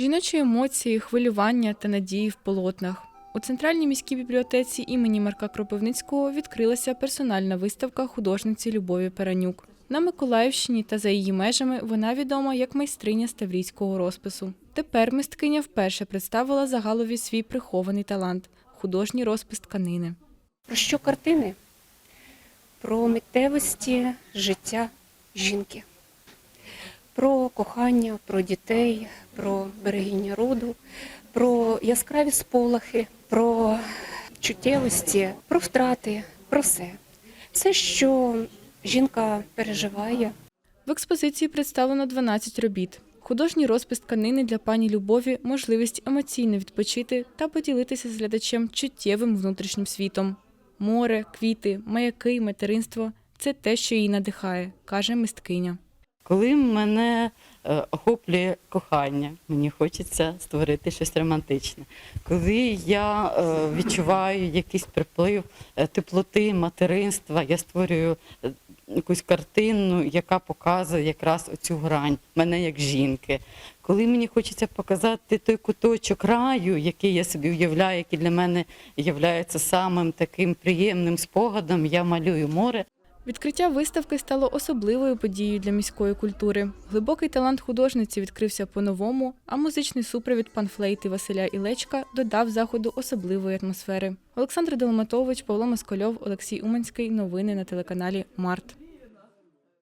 Жіночі емоції, хвилювання та надії в полотнах. У центральній міській бібліотеці імені Марка Кропивницького відкрилася персональна виставка художниці Любові Перанюк. На Миколаївщині та за її межами вона відома як майстриня ставрійського розпису. Тепер мисткиня вперше представила загалові свій прихований талант художній розпис тканини. Про що картини? Про миттєвості життя жінки, про кохання, про дітей, про берегіння роду, про яскраві сполохи, про чуттєвості, про втрати, про все. Все, що жінка переживає, В експозиції представлено 12 робіт. Художній розпис тканини для пані Любові можливість емоційно відпочити та поділитися з глядачем чуттєвим внутрішнім світом. Море, квіти, маяки, материнство це те, що її надихає, каже мисткиня. Коли мене е, охоплює кохання, мені хочеться створити щось романтичне. Коли я е, відчуваю якийсь приплив е, теплоти, материнства, я створюю якусь картину, яка показує якраз оцю грань мене як жінки. Коли мені хочеться показати той куточок раю, який я собі уявляю, який для мене є самим таким приємним спогадом, я малюю море. Відкриття виставки стало особливою подією для міської культури. Глибокий талант художниці відкрився по-новому, а музичний супровід панфлейти Василя Ілечка додав заходу особливої атмосфери. Олександр Долматович, Павло Москольов, Олексій Уманський. Новини на телеканалі Март.